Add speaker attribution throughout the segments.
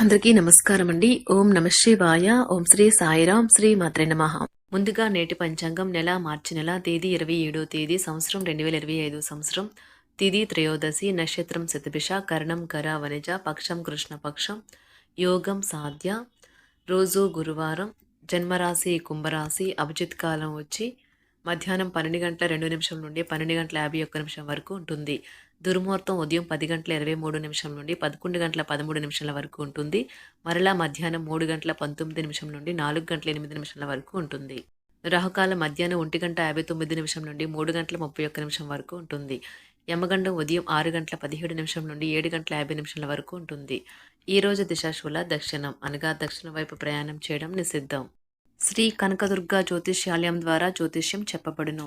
Speaker 1: అందరికీ నమస్కారం అండి ఓం నమ శివాయ. ఓం శ్రీ సాయిరాం శ్రీ మాత్రే నమ. ముందుగా నేటి పంచాంగం నెల మార్చి నెల తేదీ ఇరవై ఏడో తేదీ సంవత్సరం రెండు వేల ఇరవై ఐదు సంవత్సరం. తిది త్రయోదశి నక్షత్రం శతభిష కరణం కర వనిజ పక్షం కృష్ణపక్షం యోగం సాధ్య. రోజు గురువారం జన్మరాశి కుంభరాశి అభిజిత్ కాలం వచ్చి మధ్యాహ్నం పన్నెండు గంటల రెండు నిమిషం నుండి పన్నెండు గంటల యాభై ఒక్క నిమిషం వరకు ఉంటుంది. దుర్ముహూర్తం ఉదయం పది గంటల ఇరవై మూడు నిమిషం నుండి పదకొండు గంటల పదమూడు నిమిషాల వరకు ఉంటుంది. మరలా మధ్యాహ్నం మూడు గంటల పంతొమ్మిది నిమిషం నుండి నాలుగు గంటల ఎనిమిది నిమిషాల వరకు ఉంటుంది. రాహుకాలం మధ్యాహ్నం ఒంటి గంట యాభై తొమ్మిది నిమిషం నుండి మూడు గంటల ముప్పై ఒక్క నిమిషం వరకు ఉంటుంది. యమగండం ఉదయం ఆరు గంటల పదిహేడు నిమిషం నుండి ఏడు గంటల యాభై నిమిషాల వరకు ఉంటుంది. ఈ రోజు దిశాశూల దక్షిణం అనగా దక్షిణ వైపు ప్రయాణం చేయడం నిషిద్ధం. శ్రీ కనకదుర్గ జ్యోతిష్యాలయం ద్వారా జ్యోతిష్యం చెప్పబడును.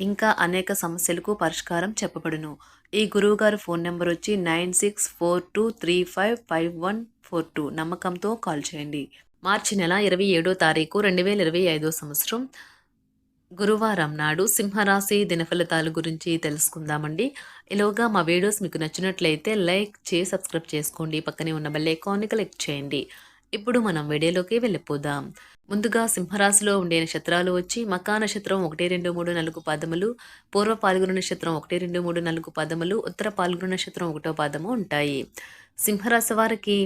Speaker 1: ఇంకా అనేక సమస్యలకు పరిష్కారం చెప్పబడును. ఈ గురువుగారి ఫోన్ నెంబర్ వచ్చి nine six four two three five five one four two నమ్మకంతో కాల్ చేయండి. మార్చి నెల ఇరవై ఏడో తారీఖు రెండు వేల ఇరవై ఐదో సంవత్సరం గురువారం నాడు సింహరాశి దినఫలితాల గురించి తెలుసుకుందామండి. ఇలాగా మా వీడియోస్ మీకు నచ్చినట్లయితే లైక్ చేసి సబ్స్క్రైబ్ చేసుకోండి. పక్కనే ఉన్న బెల్ ఐకాన్ని క్లిక్ చేయండి. ఇప్పుడు మనం వీడియోలోకి వెళ్ళిపోదాం. ముందుగా సింహరాశిలో ఉండే నక్షత్రాలు వచ్చి మకా నక్షత్రం ఒకటి రెండు మూడు నాలుగు పదములు పూర్వ పాల్గొన నక్షత్రం ఒకటి రెండు మూడు నాలుగు పదములు ఉత్తర పాల్గొన నక్షత్రం ఒకటో పదము ఉంటాయి. సింహరాశి వారికి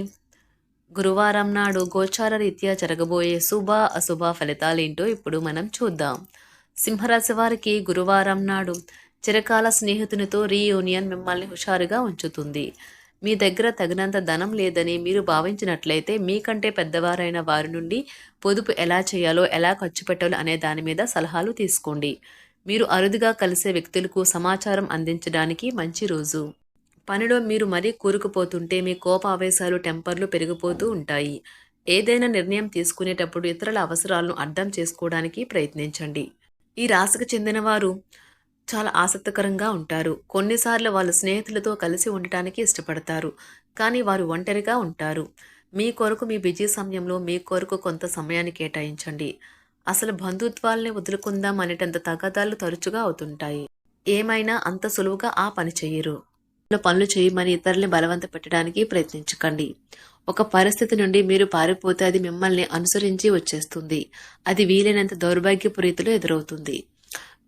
Speaker 1: గురువారం నాడు గోచార రీత్యా జరగబోయే శుభ అశుభ ఫలితాలేంటో ఇప్పుడు మనం చూద్దాం. సింహరాశి వారికి గురువారం నాడు చిరకాల స్నేహితునితో రీయూనియన్ మిమ్మల్ని హుషారుగా ఉంచుతుంది. మీ దగ్గర తగినంత ధనం లేదని మీరు భావించినట్లయితే మీకంటే పెద్దవారైన వారి నుండి పొదుపు ఎలా చేయాలో ఎలా ఖర్చు పెట్టాలో అనే దాని మీద సలహాలు తీసుకోండి. మీరు అరుదుగా కలిసే వ్యక్తులకు సమాచారం అందించడానికి మంచి రోజు. పనిలో మీరు మరీ కూరుకుపోతుంటే మీ కోప ఆవేశాలు టెంపర్లు పెరిగిపోతూ ఉంటాయి. ఏదైనా నిర్ణయం తీసుకునేటప్పుడు ఇతరుల అవసరాలను అర్థం చేసుకోవడానికి ప్రయత్నించండి. ఈ రాశికి చెందినవారు చాలా ఆసక్తికరంగా ఉంటారు. కొన్నిసార్లు వాళ్ళు స్నేహితులతో కలిసి ఉండటానికి ఇష్టపడతారు. కానీ వారు ఒంటరిగా ఉంటారు. మీ కొరకు మీ బిజీ సమయంలో మీ కొరకు కొంత సమయాన్ని కేటాయించండి. అసలు బంధుత్వాల్ని వదులుకుందాం అనేటంత తగాదాలు తరచుగా అవుతుంటాయి. ఏమైనా అంత సులువుగా ఆ పని చేయరు. పనులు చేయమని ఇతరుల్ని బలవంత పెట్టడానికి ప్రయత్నించకండి. ఒక పరిస్థితి నుండి మీరు పారిపోతే అది మిమ్మల్ని అనుసరించి వచ్చేస్తుంది. అది వీలైనంత దౌర్భాగ్యపు రీతిలో ఎదురవుతుంది.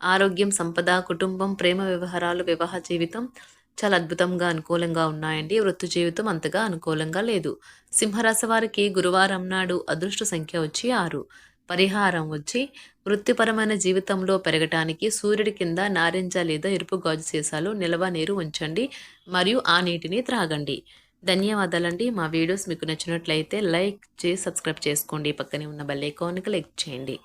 Speaker 1: ఆరోగ్యం సంపద కుటుంబం ప్రేమ వ్యవహారాలు వివాహ జీవితం చాలా అద్భుతంగా అనుకూలంగా ఉన్నాయండి. వృత్తి జీవితం అంతగా అనుకూలంగా లేదు. సింహరాశి వారికి గురువారం నాడు అదృష్ట సంఖ్య వచ్చి ఆరు. పరిహారం వచ్చి వృత్తిపరమైన జీవితంలో పెరగటానికి సూర్యుడి కింద నారింజ లేదా ఎరుపు గాజు సీసాలు నిల్వ నీరు ఉంచండి. మరియు ఆ నీటిని త్రాగండి. ధన్యవాదాలండి. మా వీడియోస్ మీకు నచ్చినట్లయితే లైక్ చేసి సబ్స్క్రైబ్ చేసుకోండి. పక్కనే ఉన్న బెల్ ఐకాన్కి లైక్ చేయండి.